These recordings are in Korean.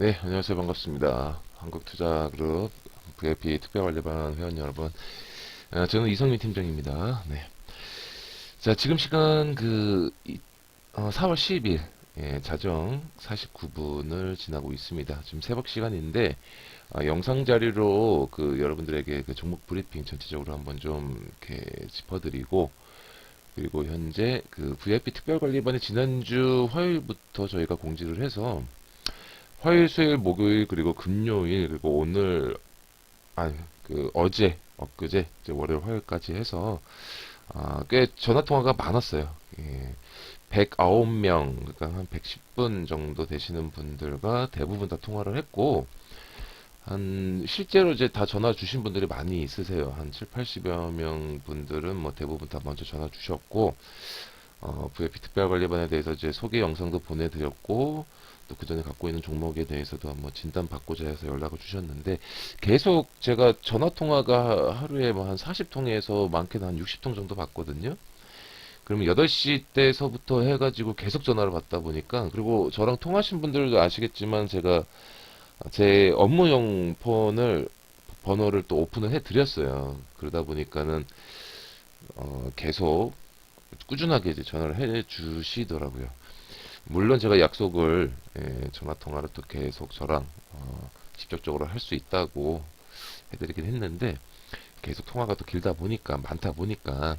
네, 안녕하세요. 반갑습니다. 한국투자그룹 VIP 특별관리반 회원 여러분. 아, 저는 이성민 팀장입니다. 네. 자, 지금 시간 그, 이- 어, 4월 10일, 예, 자정 49분을 지나고 있습니다. 지금 새벽 시간인데, 아, 영상 자료로 그 여러분들에게 그 종목 브리핑 전체적으로 한번 좀 이렇게 짚어드리고, 그리고 현재 그 VIP 특별관리반이 지난주 화요일부터 저희가 공지를 해서, 화요일, 수요일, 목요일, 그리고 금요일, 그리고 오늘, 아, 그, 어제, 엊그제, 이제 월요일, 화요일까지 해서, 아, 꽤 전화통화가 많았어요. 예. 109명, 그러니까 한 110분 정도 되시는 분들과 대부분 다 통화를 했고, 한, 실제로 이제 다 전화 주신 분들이 많이 있으세요. 한 7, 80여 명 분들은 뭐 대부분 다 먼저 전화 주셨고, 어, VIP 특별관리반에 대해서 이제 소개 영상도 보내드렸고, 또 그 전에 갖고 있는 종목에 대해서도 한번 진단 받고자 해서 연락을 주셨는데 계속 제가 전화 통화가 하루에 뭐 한 40통에서 많게는 한 60통 정도 받거든요. 그러면 8시 때서부터 해가지고 계속 전화를 받다 보니까 그리고 저랑 통하신 분들도 아시겠지만 제가 제 업무용 폰을 번호를 또 오픈을 해드렸어요. 그러다 보니까는 어, 계속 꾸준하게 이제 전화를 해 주시더라고요. 물론 제가 약속을 예, 전화 통화를 또 계속 저랑 어, 직접적으로 할 수 있다고 해드리긴 했는데 계속 통화가 또 길다 보니까 많다 보니까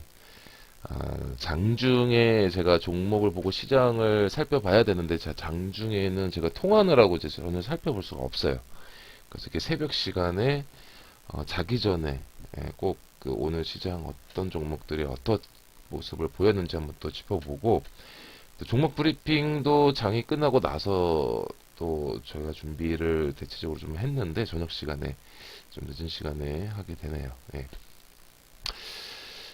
아, 장중에 제가 종목을 보고 시장을 살펴봐야 되는데 자, 장중에는 제가 통화하느라고 이제 저는 살펴볼 수가 없어요. 그래서 이렇게 새벽 시간에 어, 자기 전에 예, 꼭그 오늘 시장 어떤 종목들이 어떤 모습을 보였는지 한번 또 짚어보고 또 종목 브리핑도 장이 끝나고 나서 또 저희가 준비를 대체적으로 좀 했는데 저녁 시간에 좀 늦은 시간에 하게 되네요. 예.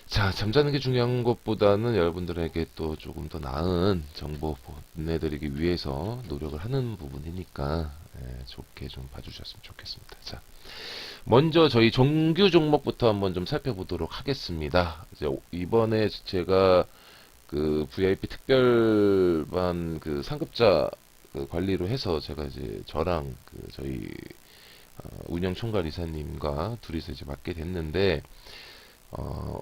자, 잠자는 게 중요한 것보다는 여러분들에게 또 조금 더 나은 정보 보내드리기 위해서 노력을 하는 부분이니까 예, 좋게 좀 봐주셨으면 좋겠습니다. 자, 먼저 저희 정규 종목부터 한번 좀 살펴보도록 하겠습니다. 이제 이번에 제가 그 VIP 특별반 그 상급자 그 관리로 해서 제가 이제 저랑 그 저희 어, 운영 총괄 이사님과 둘이서 이제 맡게 됐는데 어,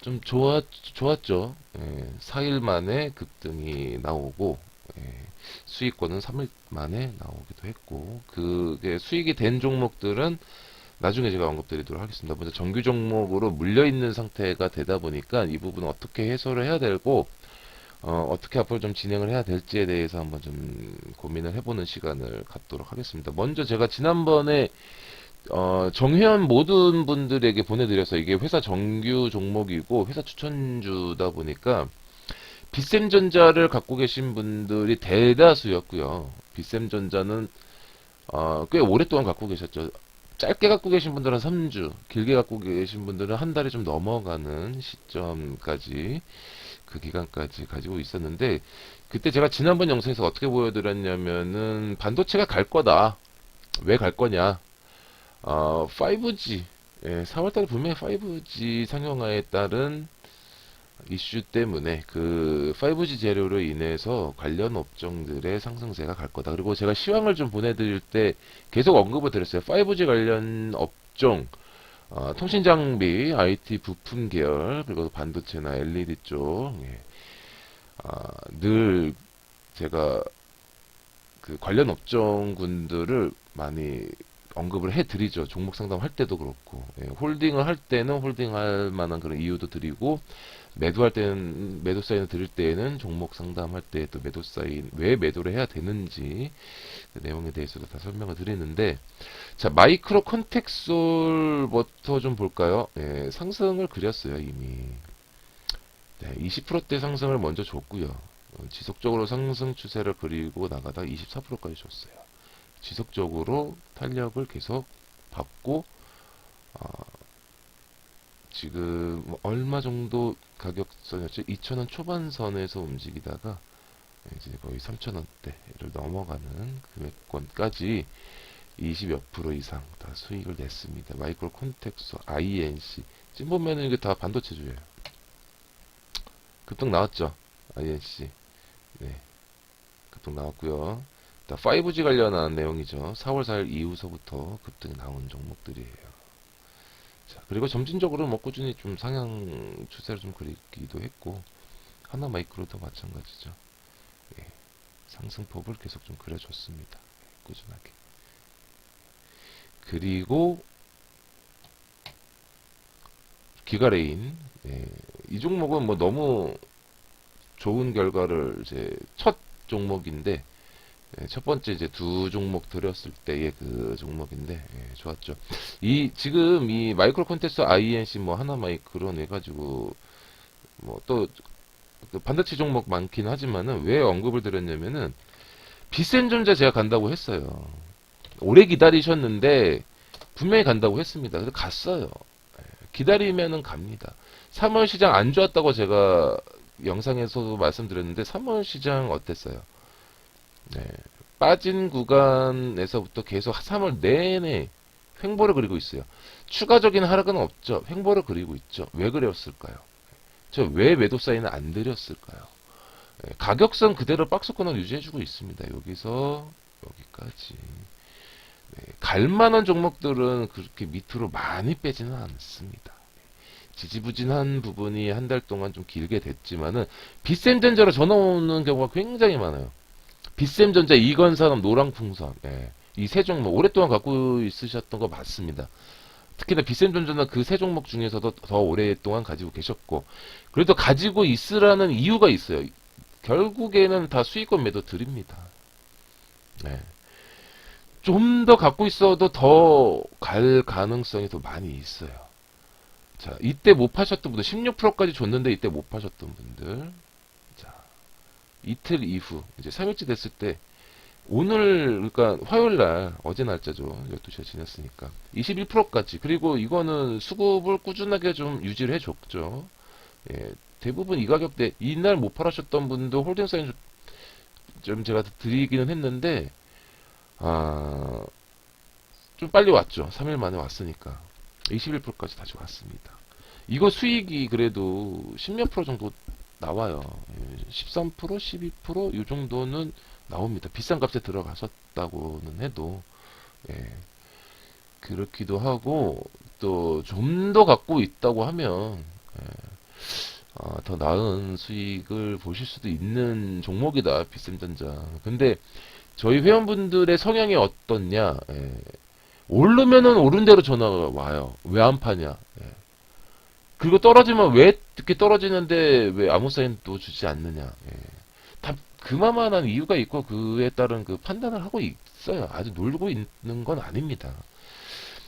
좀 좋았 좋았죠. 예, 4일 만에 급등이 나오고 예, 수익권은 3일 만에 나오기도 했고 그게 수익이 된 종목들은 나중에 제가 언급드리도록 하겠습니다. 먼저 정규 종목으로 물려 있는 상태가 되다 보니까 이 부분은 어떻게 해소를 해야 되고 어, 어떻게 앞으로 좀 진행을 해야 될지에 대해서 한번 좀 고민을 해보는 시간을 갖도록 하겠습니다. 먼저 제가 지난번에 어, 정회원 모든 분들에게 보내드려서 이게 회사 정규 종목이고 회사 추천주다 보니까 빗셈전자를 갖고 계신 분들이 대다수였고요. 빗셈전자는 어, 꽤 오랫동안 갖고 계셨죠. 짧게 갖고 계신 분들은 3주, 길게 갖고 계신 분들은 한 달이 좀 넘어가는 시점까지 그 기간까지 가지고 있었는데 그때 제가 지난번 영상에서 어떻게 보여드렸냐면은 반도체가 갈 거다. 왜 갈 거냐? 어, 5G. 예, 4월달에 분명히 5G 상용화에 따른 이슈 때문에 그 5G 재료로 인해서 관련 업종들의 상승세가 갈 거다. 그리고 제가 시황을 좀 보내드릴 때 계속 언급을 드렸어요. 5G 관련 업종, 어, 통신 장비, IT 부품 계열, 그리고 반도체나 LED 쪽, 예. 아, 늘 제가 그 관련 업종군들을 많이 언급을 해드리죠. 종목 상담할 때도 그렇고, 예, 홀딩을 할 때는 홀딩할 만한 그런 이유도 드리고, 매도할 때는, 매도 사인을 드릴 때에는 종목 상담할 때 또 매도 사인, 왜 매도를 해야 되는지, 그 내용에 대해서도 다 설명을 드리는데, 자, 마이크로 컨텍솔부터 좀 볼까요? 예, 상승을 그렸어요, 이미. 네, 20%대 상승을 먼저 줬고요. 어, 지속적으로 상승 추세를 그리고 나가다 24%까지 줬어요. 지속적으로 탄력을 계속 받고 어, 지금 뭐 얼마 정도 가격선이었죠? 2,000원 초반선에서 움직이다가 이제 거의 3,000원대를 넘어가는 금액권까지 20몇 프로 이상 다 수익을 냈습니다. 마이크로 콘텍소, INC. 지금 보면은 이게 다 반도체주예요. 급등 나왔죠? INC. 네. 급등 나왔고요. 자, 5G 관련한 내용이죠. 4월 4일 이후서부터 급등이 나온 종목들이에요. 자, 그리고 점진적으로 뭐 꾸준히 좀 상향 추세를 좀 그리기도 했고, 하나 마이크로도 마찬가지죠. 예, 상승폭을 계속 좀 그려줬습니다. 예, 꾸준하게. 그리고 기가레인 예, 이 종목은 뭐 너무 좋은 결과를 이제 첫 종목인데 예, 첫 번째 이제 두 종목 들였을 때의 그 종목인데 예, 좋았죠. 이 지금 이 마이크로 콘테스트 INC 뭐 하나 마이크로 내 가지고 뭐또 그 반도체 종목 많긴 하지만은 왜 언급을 드렸냐면은 비센 존재 제가 간다고 했어요. 오래 기다리셨는데 분명히 간다고 했습니다. 그래서 갔어요. 예, 기다리면은 갑니다. 3월 시장 안 좋았다고 제가 영상에서도 말씀드렸는데 3월 시장 어땠어요? 네. 빠진 구간에서부터 계속 3월 내내 횡보를 그리고 있어요. 추가적인 하락은 없죠. 횡보를 그리고 있죠. 왜 그랬을까요? 저 왜 매도 사인을 안 드렸을까요? 네, 가격선 그대로 박스권을 유지해주고 있습니다. 여기서 여기까지. 네, 갈만한 종목들은 그렇게 밑으로 많이 빼지는 않습니다. 지지부진한 부분이 한 달 동안 좀 길게 됐지만은 빗셈전자로 전화 오는 경우가 굉장히 많아요. 빗셈전자, 이건산업, 노랑풍선, 예. 이 세 종목 오랫동안 갖고 있으셨던 거 맞습니다. 특히나 빗셈전자는 그 세 종목 중에서도 더 오랫동안 가지고 계셨고 그래도 가지고 있으라는 이유가 있어요. 결국에는 다 수익권 매도 드립니다. 네. 좀 더 갖고 있어도 더 갈 가능성이 더 많이 있어요. 자, 이때 못 파셨던 분들, 16%까지 줬는데 이때 못 파셨던 분들. 자, 이틀 이후, 이제 3일째 됐을 때, 오늘, 그러니까 화요일 날, 어제 날짜죠. 12시가 지났으니까. 21%까지. 그리고 이거는 수급을 꾸준하게 좀 유지를 해줬죠. 예, 대부분 이 가격대, 이날 못 팔으셨던 분도 홀딩 사인 좀- 좀 제가 드리기는 했는데, 아, 좀 빨리 왔죠. 3일 만에 왔으니까. 21%까지 다시 왔습니다. 이거 수익이 그래도 10몇 프로 정도 나와요. 예, 13%, 12%, 이 정도는 나옵니다. 비싼 값에 들어가셨다고는 해도, 예, 그렇기도 하고, 또, 좀 더 갖고 있다고 하면, 예, 아, 더 나은 수익을 보실 수도 있는 종목이다, 비싼전자. 근데, 저희 회원분들의 성향이 어떻냐, 예, 오르면은 오른 대로 전화가 와요. 왜 안 파냐. 예. 그리고 떨어지면 왜 이렇게 떨어지는데 왜 아무 사인도 주지 않느냐. 예. 다 그만한 이유가 있고 그에 따른 그 판단을 하고 있어요. 아주 놀고 있는 건 아닙니다.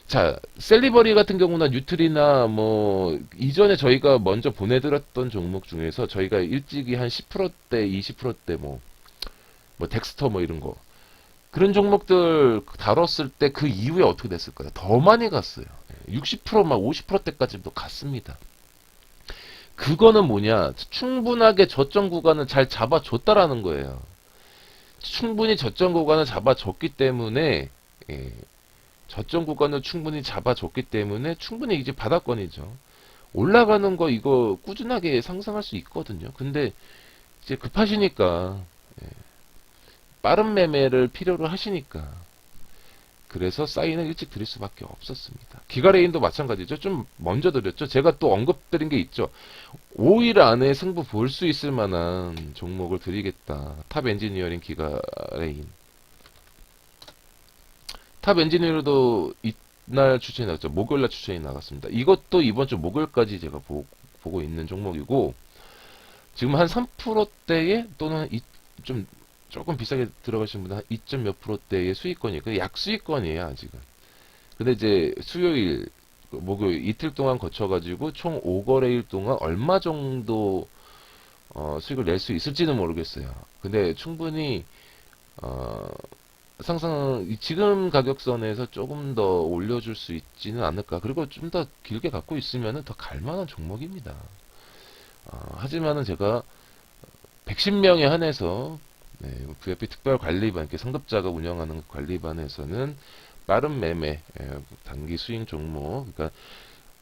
자, 셀리버리 같은 경우나 뉴트리나 뭐 이전에 저희가 먼저 보내드렸던 종목 중에서 저희가 일찍이 한 10%대, 20%대 뭐, 뭐 덱스터 뭐 이런 거 그런 종목들 다뤘을 때 그 이후에 어떻게 됐을까요? 더 많이 갔어요. 60%막 50%대까지도 갔습니다. 그거는 뭐냐? 충분하게 저점 구간을 잘 잡아줬다라는 거예요. 충분히 저점 구간을 잡아줬기 때문에 예, 저점 구간을 충분히 잡아줬기 때문에 충분히 이제 바닥권이죠. 올라가는 거 이거 꾸준하게 상승할 수 있거든요. 근데 이제 급하시니까 예, 빠른 매매를 필요로 하시니까 그래서 사인을 일찍 드릴 수밖에 없었습니다. 기가레인도 마찬가지죠. 좀 먼저 드렸죠. 제가 또 언급드린 게 있죠. 5일 안에 승부 볼 수 있을 만한 종목을 드리겠다. 탑 엔지니어링 기가레인. 탑 엔지니어도 이날 추천이 나왔죠. 목요일 날 추천이 나갔습니다. 이것도 이번 주 목요일까지 제가 보, 보고 있는 종목이고 지금 한 3%대에 또는 이, 좀 조금 비싸게 들어가신 분은 한 2점 몇 프로대의 수익권이 그 약수익권이에요 아직은. 근데 이제 수요일 그 목요일 이틀 동안 거쳐가지고 총 5거래일 동안 얼마 정도 어, 수익을 낼 수 있을지는 모르겠어요. 근데 충분히 어, 상상 이 지금 가격선에서 조금 더 올려줄 수 있지는 않을까. 그리고 좀 더 길게 갖고 있으면 더 갈만한 종목입니다. 어, 하지만은 제가 110명에 한해서 네, VFP 특별관리반, 이렇게 상급자가 운영하는 관리반에서는 빠른 매매, 예, 단기 수익 종목, 그러니까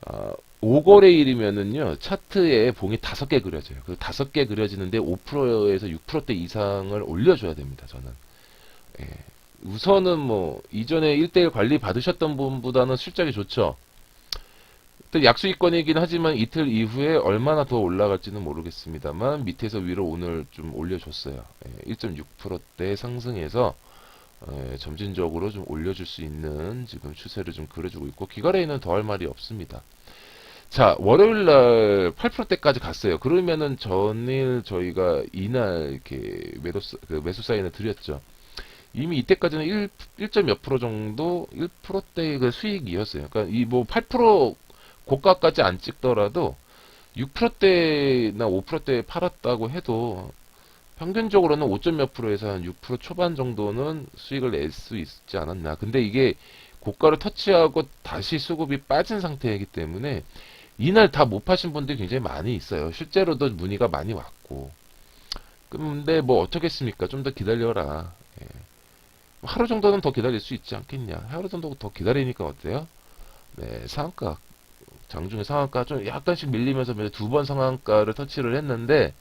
아, 5거래일이면은요 차트에 봉이 다섯 개 그려져요. 그 다섯 개 그려지는데 5%에서 6%대 이상을 올려줘야 됩니다. 저는 예. 우선은 뭐 이전에 1대1 관리 받으셨던 분보다는 실적이 좋죠. 또 약수익권이긴 하지만 이틀 이후에 얼마나 더 올라갈지는 모르겠습니다만 밑에서 위로 오늘 좀 올려줬어요. 예, 1.6%대 상승해서 예, 점진적으로 좀 올려줄 수 있는 지금 추세를 좀 그려주고 있고 기가레이는 더 할 말이 없습니다. 자 월요일 날 8%대까지 갔어요. 그러면은 전일 저희가 이날 이렇게 매도 사- 그 매수 사인을 드렸죠. 이미 이때까지는 1, 1 몇 프로 정도 1%대의 그 수익이었어요. 그러니까 이 뭐 8% 고가까지 안 찍더라도 6%대나 5%대 팔았다고 해도 평균적으로는 5점 몇 프로에서 한 6% 초반 정도는 수익을 낼 수 있지 않았나. 근데 이게 고가를 터치하고 다시 수급이 빠진 상태이기 때문에 이날 다 못 파신 분들이 굉장히 많이 있어요. 실제로도 문의가 많이 왔고. 근데 뭐 어떻겠습니까? 좀 더 기다려라. 예. 하루 정도는 더 기다릴 수 있지 않겠냐. 하루 정도 더 기다리니까 어때요? 네, 상한가. 장중에 상한가 좀 약간씩 밀리면서 두 번 상한가를 터치를 했는데,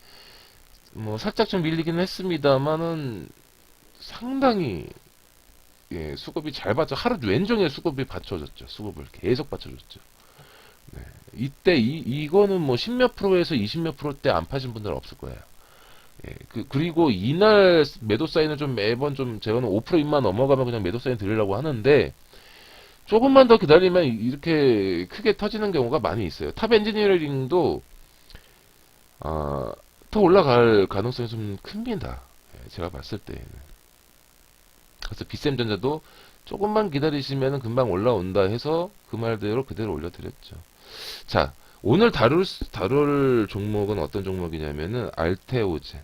뭐 살짝 좀 밀리긴 했습니다만은 상당히 예, 수급이 잘 받쳐 하루 왼종일 수급이 받쳐줬죠. 수급을 계속 받쳐줬죠. 네. 이때 이 이거는 뭐 10몇 프로에서 20몇 프로대 안 파신 분들은 없을 거예요. 예, 그, 그리고 이날 매도 사인을 좀 매번 좀 제가 는 5%인만 넘어가면 그냥 매도 사인 드리려고 하는데 조금만 더 기다리면 이렇게 크게 터지는 경우가 많이 있어요. 탑 엔지니어링도 아, 더 올라갈 가능성이 좀 큽니다. 예, 제가 봤을 때에는. 그래서 비쌤전자도 조금만 기다리시면 금방 올라온다 해서 그 말대로 그대로 올려드렸죠. 자, 오늘 다룰, 수- 다룰 종목은 어떤 종목이냐면은 알테오젠,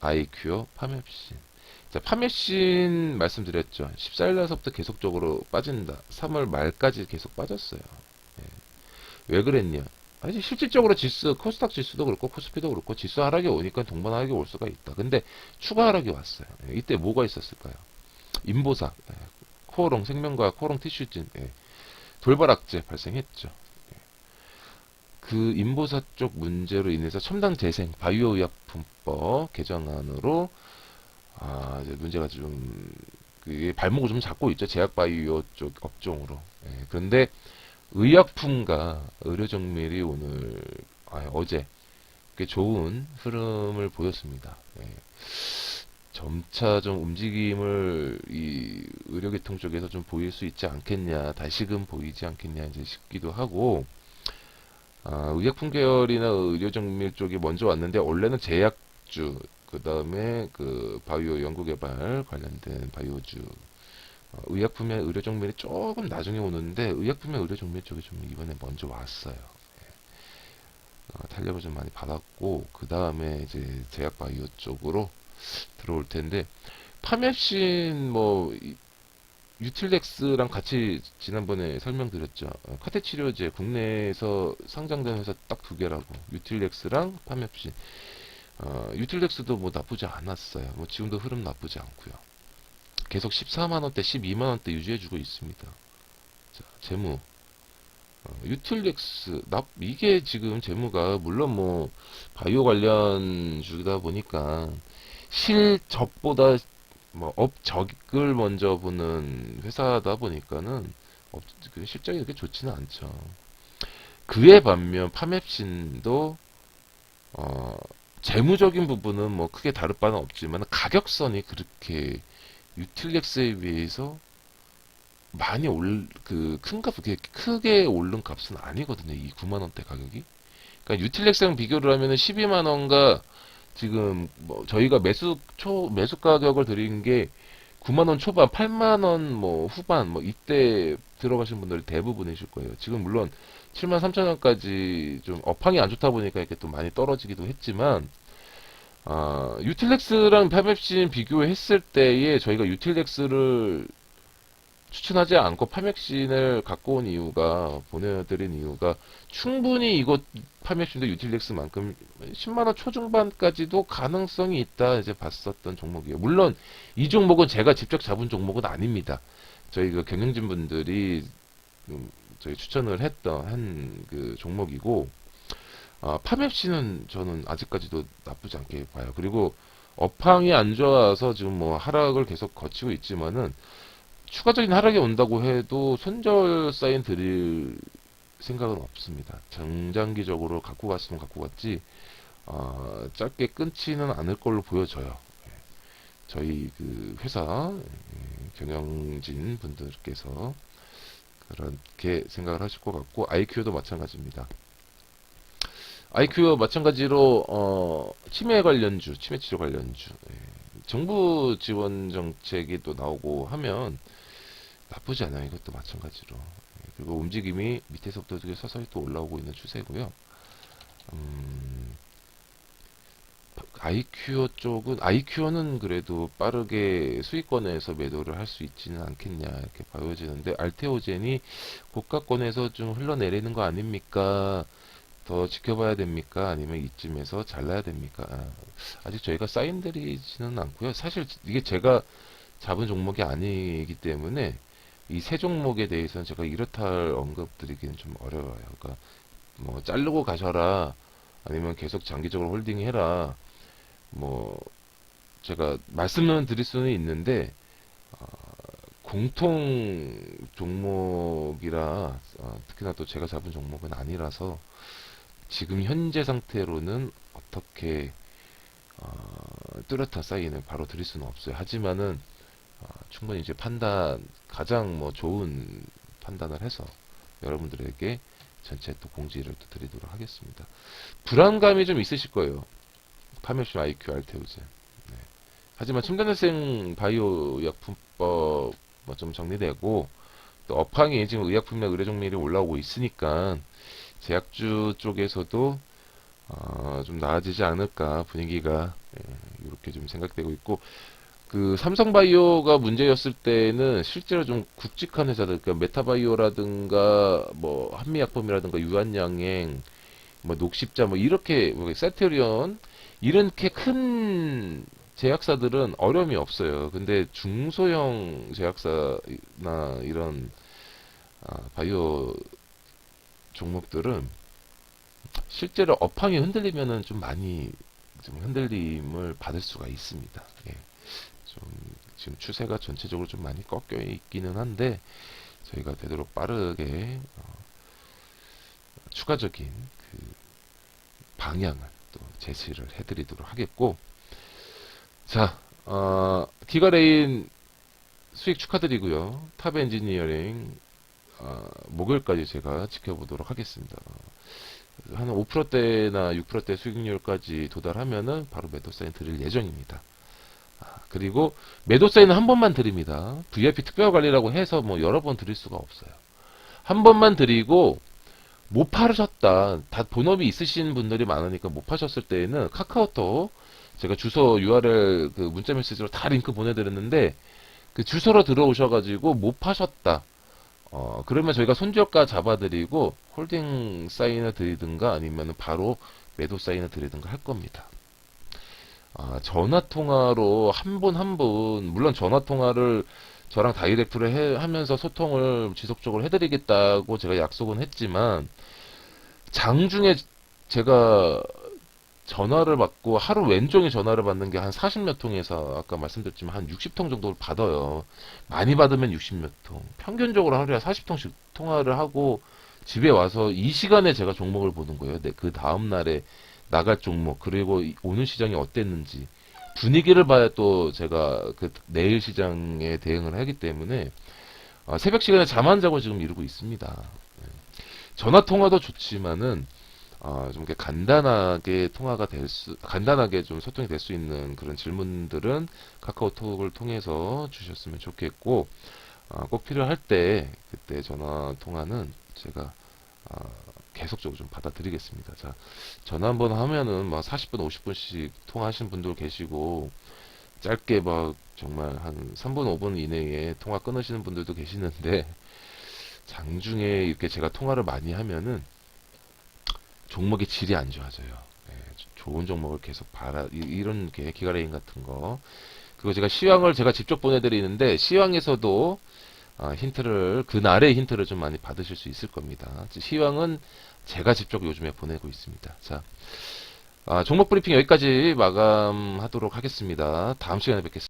아이큐어, 파맵신. 자, 파맵신 말씀드렸죠. 14일 날서부터 계속적으로 빠진다. 3월 말까지 계속 빠졌어요. 예. 왜 그랬냐? 아니, 실질적으로 지수, 코스닥 지수도 그렇고, 코스피도 그렇고, 지수 하락이 오니까 동반 하락이 올 수가 있다. 근데 추가 하락이 왔어요. 예, 이때 뭐가 있었을까요? 인보사, 예, 코오롱 생명과 코오롱 티슈진, 예, 돌발악재 발생했죠. 예. 그 인보사 쪽 문제로 인해서 첨단 재생, 바이오 의약품법 개정안으로 아, 이제 문제가 좀 그게 발목을 좀 잡고 있죠. 제약 바이오 쪽 업종으로. 예, 그런데 의약품과 의료 정밀이 오늘 아, 어제 꽤 좋은 흐름을 보였습니다. 예. 점차 좀 움직임을 이 의료계통 쪽에서 좀 보일 수 있지 않겠냐, 다시금 보이지 않겠냐 이제 싶기도 하고, 아, 의약품 계열이나 의료정밀 쪽이 먼저 왔는데 원래는 제약주, 그 다음에 그 바이오 연구개발 관련된 바이오주, 어, 의약품의 의료 정밀이 조금 나중에 오는데 의약품의 의료 정밀 쪽이 좀 이번에 먼저 왔어요. 예. 어, 탄력을 좀 많이 받았고 그 다음에 이제 제약 바이오 쪽으로 들어올 텐데 파맵신 뭐 이- 유틸렉스랑 같이 지난번에 설명드렸죠. 어, 카테 치료제 국내에서 상장된 회사 딱 두 개라고 유틸렉스랑 파맵신. 어, 유틸렉스도 뭐 나쁘지 않았어요. 뭐 지금도 흐름 나쁘지 않고요. 계속 14만 원대, 12만 원대 유지해주고 있습니다. 자, 재무. 어, 유틸렉스 나 이게 지금 재무가 물론 뭐 바이오 관련 주다 보니까 실적보다 뭐 업적을 먼저 보는 회사다 보니까는 업, 그 실적이 그렇게 좋지는 않죠. 그에 반면 파맵신도 어, 재무적인 부분은 뭐 크게 다를 바는 없지만 가격선이 그렇게 유틸렉스에 비해서 많이 올, 그, 큰 값, 그렇게 크게 오른 값은 아니거든요. 이 9만 원대 가격이. 그러니까 유틸렉스랑 비교를 하면은 12만 원과 지금 뭐 저희가 매수 초, 매수 가격을 드린 게 9만 원 초반, 8만 원 뭐 후반, 뭐 이때 들어가신 분들이 대부분이실 거예요. 지금 물론 7만 3천원까지 좀 업황이 안 좋다 보니까 이렇게 또 많이 떨어지기도 했지만, 아, 유틸렉스랑 파맵신 비교했을 때에 저희가 유틸렉스를 추천하지 않고 파맥신을 갖고 온 이유가 보내드린 이유가 충분히 이것 파맥신도 유틸렉스만큼 10만원 초중반까지도 가능성이 있다 이제 봤었던 종목이에요. 물론 이 종목은 제가 직접 잡은 종목은 아닙니다. 저희 그 경영진 분들이 음, 저희 추천을 했던 한 그 종목이고 아, 파맵신은 저는 아직까지도 나쁘지 않게 봐요. 그리고 업황이 안 좋아서 지금 뭐 하락을 계속 거치고 있지만은 추가적인 하락이 온다고 해도 손절 사인 드릴 생각은 없습니다. 정장기적으로 갖고 갔으면 갖고 갔지 어, 짧게 끊지는 않을 걸로 보여져요. 예. 저희 그 회사 예, 경영진 분들께서 그렇게 생각을 하실 것 같고 IQ도 마찬가지입니다. IQ와 마찬가지로 어, 치매 관련주, 치매 치료 관련주, 예. 정부 지원 정책이 또 나오고 하면 나쁘지 않아요. 이것도 마찬가지로. 예, 그리고 움직임이 밑에서부터 서서히 또 올라오고 있는 추세고요. 음, IQ 쪽은 IQ는 그래도 빠르게 수익권에서 매도를 할 수 있지는 않겠냐 이렇게 보여지는데 알테오젠이 고가권에서 좀 흘러내리는 거 아닙니까? 더 지켜봐야 됩니까? 아니면 이쯤에서 잘라야 됩니까? 아, 아직 저희가 사인드리지는 않고요. 사실 이게 제가 잡은 종목이 아니기 때문에 이 세 종목에 대해서는 제가 이렇다 할 언급드리기는 좀 어려워요. 그러니까 뭐 자르고 가셔라 아니면 계속 장기적으로 홀딩해라 뭐 제가 말씀은 드릴 수는 있는데 어, 공통 종목이라 어, 특히나 또 제가 잡은 종목은 아니라서 지금 현재 상태로는 어떻게 어, 뚜렷한 사인을 바로 드릴 수는 없어요. 하지만은 어, 충분히 이제 판단 가장 뭐 좋은 판단을 해서 여러분들에게 전체 또 공지를 또 드리도록 하겠습니다. 불안감이 좀 있으실 거예요. 파멸신 IQ 알테오젠. 네. 하지만 첨단활생 바이오 약품법 뭐 좀 정리되고 또 업황이 지금 의약품이나 의료종밀이 올라오고 있으니까 제약주 쪽에서도 어, 좀 나아지지 않을까 분위기가 예, 이렇게 좀 생각되고 있고 그 삼성바이오가 문제였을 때는 실제로 좀 굵직한 회사들, 그러니까 메타바이오라든가 뭐 한미약품이라든가 유한양행, 뭐 녹십자 뭐 이렇게 뭐 세테리온 이렇게 큰 제약사들은 어려움이 없어요. 근데 중소형 제약사나 이런 아, 바이오 종목들은 실제로 업황이 흔들리면은 좀 많이 좀 흔들림을 받을 수가 있습니다. 예. 좀 지금 추세가 전체적으로 좀 많이 꺾여 있기는 한데 저희가 되도록 빠르게 어, 추가적인 그 방향을 또 제시를 해드리도록 하겠고 자 어, 기가레인 수익 축하드리고요 탑 엔지니어링 어, 목요일까지 제가 지켜보도록 하겠습니다. 한 5%대나 6%대 수익률까지 도달하면은 바로 매도 사인 드릴 예정입니다. 아, 그리고 매도 사인은 한 번만 드립니다. VIP 특별 관리라고 해서 뭐 여러 번 드릴 수가 없어요. 한 번만 드리고 못 파셨다. 다 본업이 있으신 분들이 많으니까 못 파셨을 때에는 카카오톡 제가 주소 URL 그 문자 메시지로 다 링크 보내드렸는데 그 주소로 들어오셔가지고 못 파셨다. 어, 그러면 저희가 손절가 잡아드리고 홀딩 사인을 드리든가 아니면 바로 매도 사인을 드리든가 할 겁니다. 아, 전화 통화로 한 분 한 분, 물론 전화 통화를 저랑 다이렉트로 해, 하면서 소통을 지속적으로 해드리겠다고 제가 약속은 했지만, 장중에 제가 전화를 받고 하루 왼종일 전화를 받는 게 한 40몇 통에서 아까 말씀드렸지만 한 60통 정도를 받아요. 많이 받으면 60몇 통. 평균적으로 하루에 40통씩 통화를 하고 집에 와서 이 시간에 제가 종목을 보는 거예요. 네, 그 다음 날에 나갈 종목 그리고 이- 오늘 시장이 어땠는지 분위기를 봐야 또 제가 그 내일 시장에 대응을 하기 때문에 아, 새벽 시간에 잠 안 자고 지금 이러고 있습니다. 네. 전화 통화도 좋지만은 아, 좀 이렇게 간단하게 통화가 될 수, 간단하게 좀 소통이 될 수 있는 그런 질문들은 카카오톡을 통해서 주셨으면 좋겠고, 아, 꼭 필요할 때, 그때 전화 통화는 제가, 아, 계속적으로 좀 받아드리겠습니다. 자, 전화 한번 하면은 막 40분, 50분씩 통화하시는 분들 계시고, 짧게 막 정말 한 3분, 5분 이내에 통화 끊으시는 분들도 계시는데, 장중에 이렇게 제가 통화를 많이 하면은, 종목의 질이 안 좋아져요. 예, 조- 좋은 종목을 계속. 이- 이런 게 기가레인 같은 거. 그리고 제가 시황을 제가 직접 보내드리는데 시황에서도 아, 힌트를 그날의 힌트를 좀 많이 받으실 수 있을 겁니다. 시황은 제가 직접 요즘에 보내고 있습니다. 자, 아, 종목 브리핑 여기까지 마감하도록 하겠습니다. 다음 시간에 뵙겠습니다.